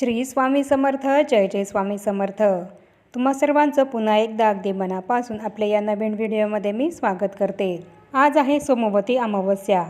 श्री स्वामी समर्थ जय जय स्वामी समर्थ. तुम्हा सर्वांचं पुन्हा एकदा अगदी मनापासून आपल्या या नवीन व्हिडिओमध्ये मी स्वागत करते. आज आहे सोमवती अमावस्या.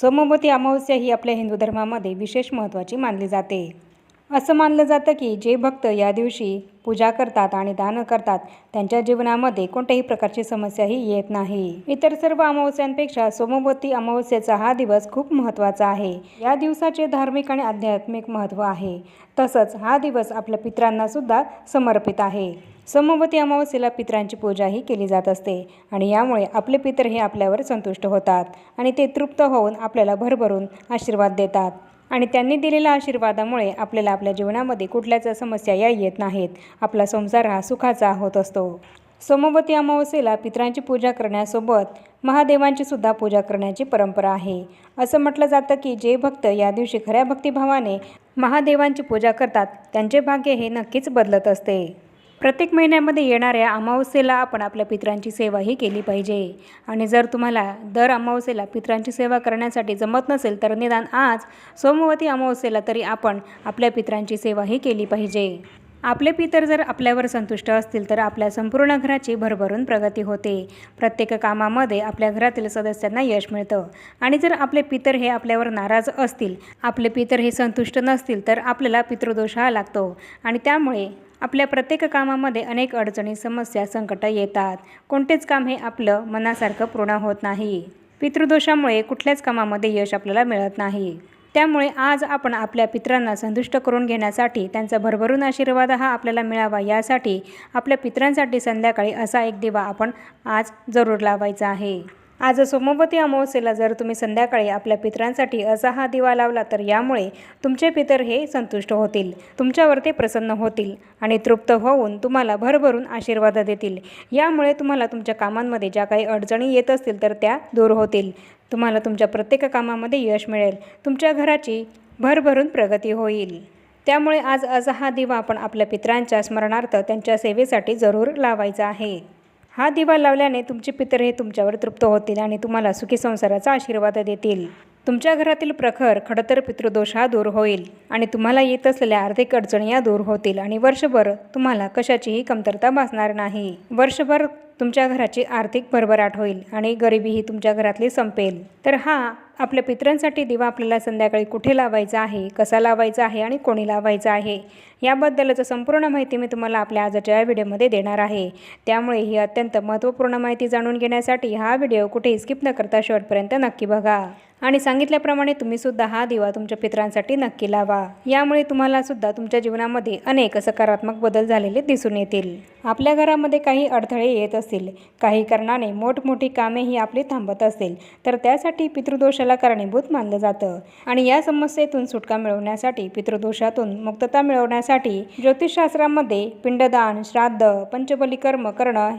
सोमवती अमावस्या ही आपल्या हिंदू धर्मामध्ये विशेष महत्त्वाची मानली जाते. असं मानलं जातं की जे भक्त या दिवशी पूजा करतात आणि दान करतात त्यांच्या जीवनामध्ये कोणत्याही प्रकारची समस्याही येत नाही. इतर सर्व अमावस्यांपेक्षा सोमवती अमावस्येचा हा दिवस खूप महत्त्वाचा आहे. या दिवसाचे धार्मिक आणि आध्यात्मिक महत्त्व आहे. तसंच हा दिवस आपल्या पित्रांना सुद्धा समर्पित आहे. सोमवती अमावस्येला पित्रांची पूजाही केली जात असते आणि यामुळे आपले पितर हे आपल्यावर संतुष्ट होतात आणि ते तृप्त होऊन आपल्याला भरभरून आशीर्वाद देतात. आणि त्यांनी दिलेल्या आशीर्वादामुळे आपल्याला आपल्या जीवनामध्ये कुठल्याच समस्या या येत नाहीत. आपला संसार हा सुखाचा होत असतो. सोमवती अमावस्येला पितरांची पूजा करण्यासोबत महादेवांची सुद्धा पूजा करण्याची परंपरा आहे. असं म्हटलं जातं की जे भक्त या दिवशी खऱ्या भक्तिभावाने महादेवांची पूजा करतात त्यांचे भाग्य हे नक्कीच बदलत असते. प्रत्येक महिन्यामध्ये येणाऱ्या अमावस्येला आपण आपल्या पितरांची सेवाही केली पाहिजे. आणि जर तुम्हाला दर अमावस्येला पित्रांची सेवा करण्यासाठी जमत नसेल तर निदान आज सोमवती अमावस्येला तरी आपण आपल्या पितरांची सेवाही केली पाहिजे. आपले पितर जर आपल्यावर संतुष्ट असतील तर आपल्या संपूर्ण घराची भरभरून प्रगती होते. प्रत्येक कामामध्ये आपल्या घरातील सदस्यांना यश मिळतं. आणि जर आपले पितर हे आपल्यावर नाराज असतील आपले पितर हे संतुष्ट नसतील तर आपल्याला पितृदोष हा लागतो. आणि त्यामुळे आपल्या प्रत्येक कामामध्ये अनेक अडचणी समस्या संकटं येतात. कोणतेच काम हे आपलं मनासारखं पूर्ण होत नाही. पितृदोषामुळे कुठल्याच कामामध्ये यश आपल्याला मिळत नाही. त्यामुळे आज आपण आपल्या पित्रांना संतुष्ट करून घेण्यासाठी त्यांचा भरभरून आशीर्वाद हा आपल्याला मिळावा यासाठी आपल्या पितरांसाठी संध्याकाळी असा एक दिवा आपण आज जरूर लावायचा आहे. आज सोमवती अमावस्येला जर तुम्ही संध्याकाळी आपल्या पितरांसाठी असा हा दिवा लावला तर यामुळे तुमचे पितर हे संतुष्ट होतील तुमच्यावर ते प्रसन्न होतील आणि तृप्त होऊन तुम्हाला भरभरून आशीर्वाद देतील. यामुळे तुम्हाला तुमच्या कामांमध्ये ज्या काही अडचणी येत असतील तर त्या दूर होतील. तुम्हाला तुमच्या प्रत्येक कामामध्ये यश मिळेल. तुमच्या घराची भरभरून प्रगती होईल. त्यामुळे आज असा हा दिवा आपण आपल्या पितरांच्या स्मरणार्थ त्यांच्या सेवेसाठी जरूर लावायचा आहे. हा दिवा लावल्याने तुमचे पितर हे तुमच्यावर तृप्त होतील आणि तुम्हाला सुखी संसाराचा आशीर्वाद देतील. तुमच्या घरातील प्रखर खडतर पितृदोष हा दूर होईल आणि तुम्हाला येत असलेल्या आर्थिक अडचणी या दूर होतील आणि वर्षभर तुम्हाला कशाचीही कमतरता भासणार नाही. वर्षभर तुमच्या घराची आर्थिक भरभराट होईल आणि गरिबीही तुमच्या घरातली संपेल. तर हा आपल्या पितरांसाठी दिवा आपल्याला संध्याकाळी कुठे लावायचा आहे कसा लावायचा आहे आणि कोणी लावायचा आहे याबद्दलच संपूर्ण माहिती मी तुम्हाला आपल्या आजच्या या व्हिडिओमध्ये देणार आहे. त्यामुळे ही अत्यंत महत्त्वपूर्ण माहिती जाणून घेण्यासाठी हा व्हिडिओ कुठेही स्किप न करता शेवटपर्यंत नक्की बघा. आणि सांगितल्याप्रमाणे तुम्ही सुद्धा हा दिवा तुमच्या पितरांसाठी नक्की लावा. यामुळे तुम्हाला सुद्धा तुमच्या जीवनामध्ये अनेक सकारात्मक बदल झालेले दिसून येतील. आपल्या घरामध्ये काही अडथळे येत असतील काही कारणाने मोठमोठी कामे ही आपली थांबत असतील तर त्यासाठी पितृदोषाला कारणीभूत मानलं जातं. आणि या समस्येतून सुटका मिळवण्यासाठी पितृदोषातून मुक्तता मिळवण्यासाठी ज्योतिषशास्त्रामध्ये पिंडदान श्राद्ध पंचबली कर्म करणं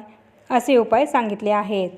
असे उपाय सांगितले आहेत.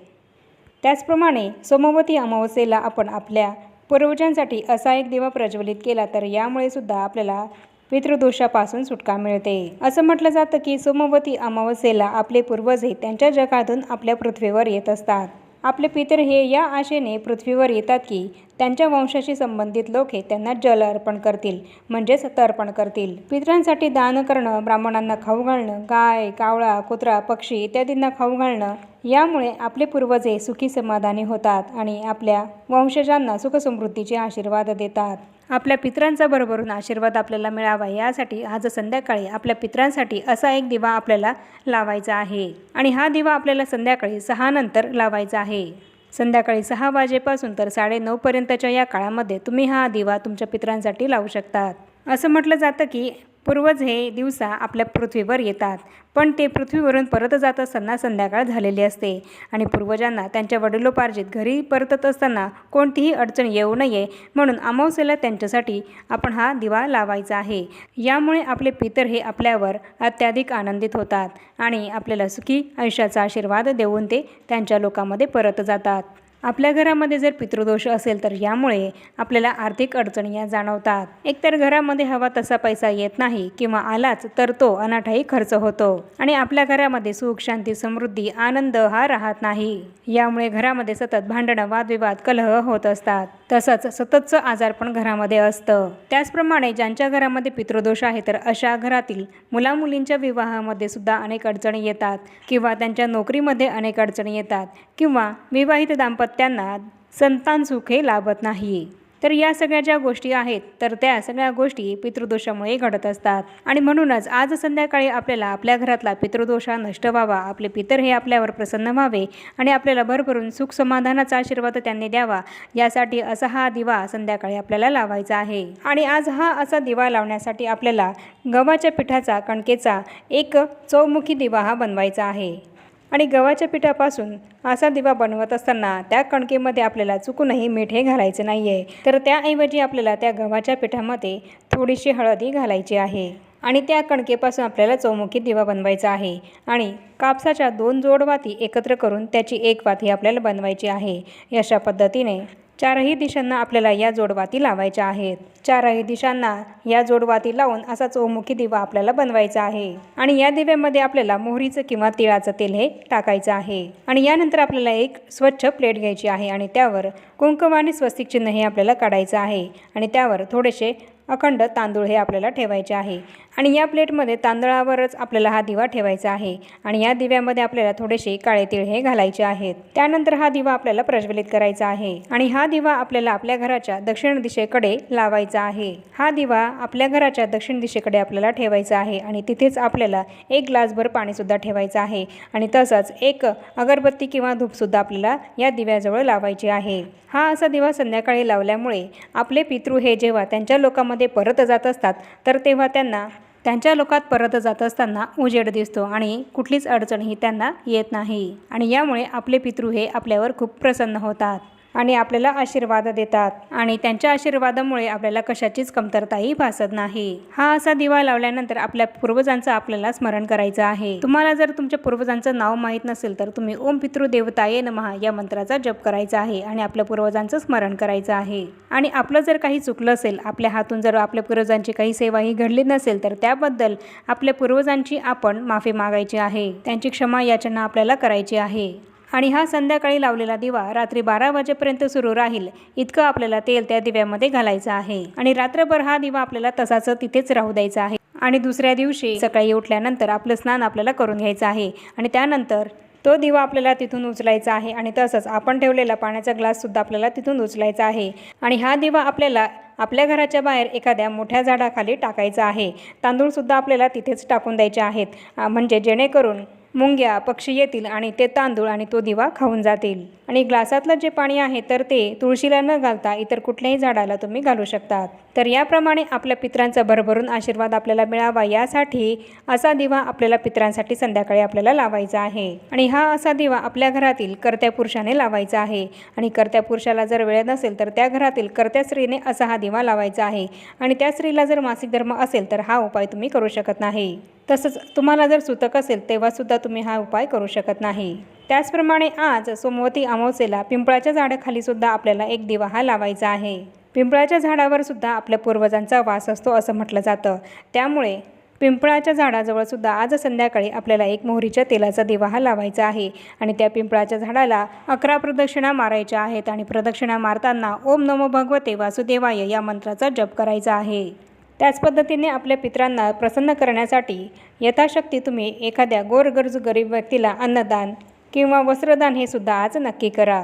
त्याचप्रमाणे सोमवती अमावस्येला आपण आपल्या पूर्वजांसाठी असा एक दिवा प्रज्वलित केला तर यामुळे सुद्धा आपल्याला पितृदोषापासून सुटका मिळते. असं म्हटलं जातं की सोमवती अमावस्येला आपले पूर्वज हे त्यांच्या जगातून आपल्या पृथ्वीवर येत असतात. आपले पितर हे या आशेने पृथ्वीवर येतात की त्यांच्या वंशाशी संबंधित लोक हे त्यांना जल अर्पण करतील म्हणजेच तर्पण करतील. पितरांसाठी दान करणं ब्राह्मणांना खाऊ घालणं गाय कावळा कुत्रा पक्षी इत्यादींना खाऊ घालणं यामुळे आपले पूर्वज हे सुखी समाधानी होतात आणि आपल्या वंशजांना सुखसमृद्धीचे आशीर्वाद देतात. आपल्या पितरांचा भरभरून आशीर्वाद आपल्याला मिळावा. यासाठी आज संध्याकाळी आपल्या पितरांसाठी असा एक दिवा आपल्याला लावायचा आहे. आणि हा दिवा आपल्याला संध्याकाळी सहा नंतर लावायचा आहे. संध्याकाळी सहा वाजेपासून तर साडेनऊपर्यंतच्या या काळामध्ये तुम्ही हा दिवा तुमच्या पित्रांसाठी लावू शकतात. असं म्हटलं जातं की पूर्वज हे दिवसा आपल्या पृथ्वीवर येतात पण ते पृथ्वीवरून परत जात असताना संध्याकाळ झालेली असते. आणि पूर्वजांना त्यांच्या वडिलोपार्जित घरी परतत असताना कोणतीही अडचण येऊ नये म्हणून अमावस्येला त्यांच्यासाठी आपण हा दिवा लावायचा आहे. यामुळे आपले पितर हे आपल्यावर अत्याधिक आनंदित होतात आणि आपल्याला सुखी आयुष्याचा आशीर्वाद देऊन ते त्यांच्या लोकांमध्ये परत जातात. आपल्या घरामध्ये जर पितृदोष असेल तर यामुळे आपल्याला आर्थिक अडचणी या जाणवतात. एकतर घरामध्ये हवा तसा पैसा येत नाही किंवा आलाच तर तो अनाठाई खर्च होतो. आणि आपल्या घरामध्ये सुख शांती समृद्धी आनंद हा राहत नाही. यामुळे घरामध्ये सतत भांडणं वादविवाद कलह होत असतात. तसंच सततचं आजार पण घरामध्ये असतं. त्याचप्रमाणे ज्यांच्या घरामध्ये पितृदोष आहे तर अशा घरातील मुलामुलींच्या विवाहामध्ये सुद्धा अनेक अडचणी येतात किंवा त्यांच्या नोकरीमध्ये अनेक अडचणी येतात किंवा विवाहित दाम्पत्य दाम्पत्यांना संतान सुख हे लाभत नाही. तर या सगळ्या ज्या गोष्टी आहेत तर त्या सगळ्या गोष्टी पितृदोषामुळे घडत असतात. आणि म्हणूनच आज संध्याकाळी आपल्याला आपल्या घरातला पितृदोष नष्ट व्हावा आपले पितर हे आपल्यावर प्रसन्न व्हावे आणि आपल्याला भरभरून सुख समाधानाचा आशीर्वाद त्यांनी द्यावा यासाठी असा हा दिवा संध्याकाळी आपल्याला लावायचा आहे. आणि आज हा असा दिवा लावण्यासाठी आपल्याला गव्हाच्या पिठाचा कणकेचा एक चौमुखी दिवा हा बनवायचा आहे. आणि गव्हाच्या पिठापासून असा दिवा बनवत असताना त्या कणकेमध्ये आपल्याला चुकूनही मीठ हे घालायचं नाही आहे तर त्याऐवजी आपल्याला त्या गव्हाच्या पिठामध्ये थोडीशी हळदी घालायची आहे. आणि त्या कणकेपासून आपल्याला चौमुखी दिवा बनवायचा आहे. आणि कापसाच्या दोन जोड वाती एकत्र करून त्याची एक वाती आपल्याला बनवायची आहे अशा पद्धतीने चारही दिशांना आपल्याला या जोडवाती लावायच्या आहेत. चारही दिशांना या जोडवाती लावून असा चौमुखी दिवा आपल्याला बनवायचा आहे. आणि या दिव्यामध्ये आपल्याला मोहरीचं किंवा तिळाचं तेल हे टाकायचं आहे. आणि यानंतर आपल्याला एक स्वच्छ प्लेट घ्यायची आहे आणि त्यावर कुंकव आणि स्वस्तिक चिन्ह हे आपल्याला काढायचं आहे. आणि त्यावर थोडेसे अखंड तांदूळ हे आपल्याला ठेवायचे आहे. आणि या प्लेटमध्ये तांदळावरच आपल्याला हा दिवा ठेवायचा आहे. आणि या दिव्यामध्ये आपल्याला थोडेसे काळे तिळ हे घालायचे आहेत. त्यानंतर हा दिवा आपल्याला प्रज्वलित करायचा आहे. आणि हा दिवा आपल्याला आपल्या घराच्या दक्षिण दिशेकडे लावायचा आहे. हा दिवा आपल्या घराच्या दक्षिण दिशेकडे आपल्याला ठेवायचा आहे. आणि तिथेच आपल्याला एक ग्लासभर पाणीसुद्धा ठेवायचं आहे. आणि तसंच एक अगरबत्ती किंवा धूपसुद्धा आपल्याला या दिव्याजवळ लावायची आहे. हा असा दिवा संध्याकाळी लावल्यामुळे आपले पितृ हे जेव्हा त्यांच्या लोकांमध्ये परत जात असतात तर तेव्हा त्यांना त्यांच्या लोकात परत जात असताना उजेड दिसतो आणि कुठलीच अडचणही त्यांना येत नाही. आणि यामुळे आपले पितृ हे आपल्यावर खूप प्रसन्न होतात. आणि आपल्याला आशीर्वाद देतात. आणि त्यांच्या आशीर्वादामुळे आपल्याला कशाचीच कमतरताही भासत नाही. हा असा दिवा लावल्यानंतर आपल्या पूर्वजांचं आपल्याला स्मरण करायचं आहे. तुम्हाला जर तुमच्या पूर्वजांचं नाव माहीत नसेल तर तुम्ही ओम पितृदेवताये नमहा या मंत्राचा जप करायचा आहे आणि आपल्या पूर्वजांचं स्मरण करायचं आहे. आणि आपलं जर काही चुकलं असेल आपल्या हातून जर आपल्या पूर्वजांची काही सेवाही घडली नसेल तर त्याबद्दल आपल्या पूर्वजांची आपण माफी मागायची आहे. त्यांची क्षमा याचना आपल्याला करायची आहे. आणि हा संध्याकाळी लावलेला दिवा रात्री बारा वाजेपर्यंत सुरू राहील इतकं आपल्याला तेल त्या दिव्यामध्ये घालायचं आहे. आणि रात्रभर हा दिवा आपल्याला तसाच तिथेच राहू द्यायचा आहे. आणि दुसऱ्या दिवशी सकाळी उठल्यानंतर आपलं स्नान आपल्याला करून घ्यायचं आहे. आणि त्यानंतर तो दिवा आपल्याला तिथून उचलायचा आहे आणि तसंच आपण ठेवलेला पाण्याचा ग्लाससुद्धा आपल्याला तिथून उचलायचा आहे. आणि हा दिवा आपल्याला आपल्या घराच्या बाहेर एखाद्या मोठ्या झाडाखाली टाकायचा आहे. तांदूळसुद्धा आपल्याला तिथेच टाकून द्यायचे आहेत. म्हणजे जेणेकरून मुंग्या पक्षी येतील आणि ते तांदूळ आणि तो दिवा खाऊन जातील. आणि ग्लासातलं जे पाणी आहे तर ते तुळशीला न घालता इतर कुठल्याही झाडाला तुम्ही घालू शकतात. तर याप्रमाणे आपल्या पित्रांचा भरभरून आशीर्वाद आपल्याला मिळावा यासाठी असा दिवा आपल्याला पित्रांसाठी संध्याकाळी आपल्याला लावायचा आहे. आणि हा असा दिवा आपल्या घरातील कर्त्या पुरुषाने लावायचा आहे. आणि कर्त्या पुरुषाला जर वेळ नसेल तर त्या घरातील कर्त्या स्त्रीने असा हा दिवा लावायचा आहे. आणि त्या स्त्रीला जर मासिक धर्म असेल तर हा उपाय तुम्ही करू शकत नाही. तसंच तुम्हाला जर सुतक असेल तेव्हासुद्धा तुम्ही हा उपाय करू शकत नाही. त्याचप्रमाणे आज सोमवती अमावस्येला पिंपळाच्या झाडाखालीसुद्धा आपल्याला एक दिवा हा लावायचा आहे. पिंपळाच्या झाडावर सुद्धा आपल्या पूर्वजांचा वास असतो असं म्हटलं जातं. त्यामुळे पिंपळाच्या झाडाजवळ सुद्धा आज संध्याकाळी आपल्याला एक मोहरीच्या तेलाचा दिवा हा लावायचा आहे आणि त्या पिंपळाच्या झाडाला अकरा प्रदक्षिणा मारायच्या आहेत आणि प्रदक्षिणा मारताना ओम नमो भगवते वासुदेवाय या मंत्राचा जप करायचा आहे. त्याच पद्धतीने आपल्या पित्रांना प्रसन्न करण्यासाठी यथाशक्ती तुम्ही एखाद्या गोरगरजू गरीब व्यक्तीला अन्नदान किंवा वस्त्रदान हे सुद्धा आज नक्की करा.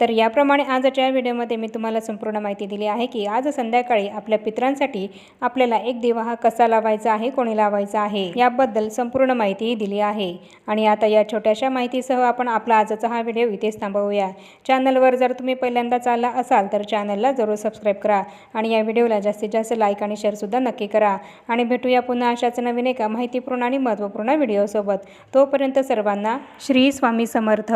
तर याप्रमाणे आजच्या व्हिडिओमध्ये मी तुम्हाला संपूर्ण माहिती दिली आहे की आज संध्याकाळी आपल्या पित्रांसाठी आपल्याला एक दिवा हा कसा लावायचा आहे कोणी लावायचा आहे याबद्दल संपूर्ण माहितीही दिली आहे. आणि आता या छोट्याशा माहितीसह आपण आपला आजचा हा व्हिडिओ इथेच थांबवूया. चॅनलवर जर तुम्ही पहिल्यांदा चालला असाल तर चॅनलला जरूर सबस्क्राईब करा आणि या व्हिडिओला जास्तीत जास्त लाईक आणि शेअरसुद्धा नक्की करा. आणि भेटूया पुन्हा अशाच नवीन एका माहितीपूर्ण आणि महत्त्वपूर्ण व्हिडिओसोबत. तोपर्यंत सर्वांना श्री स्वामी समर्थ.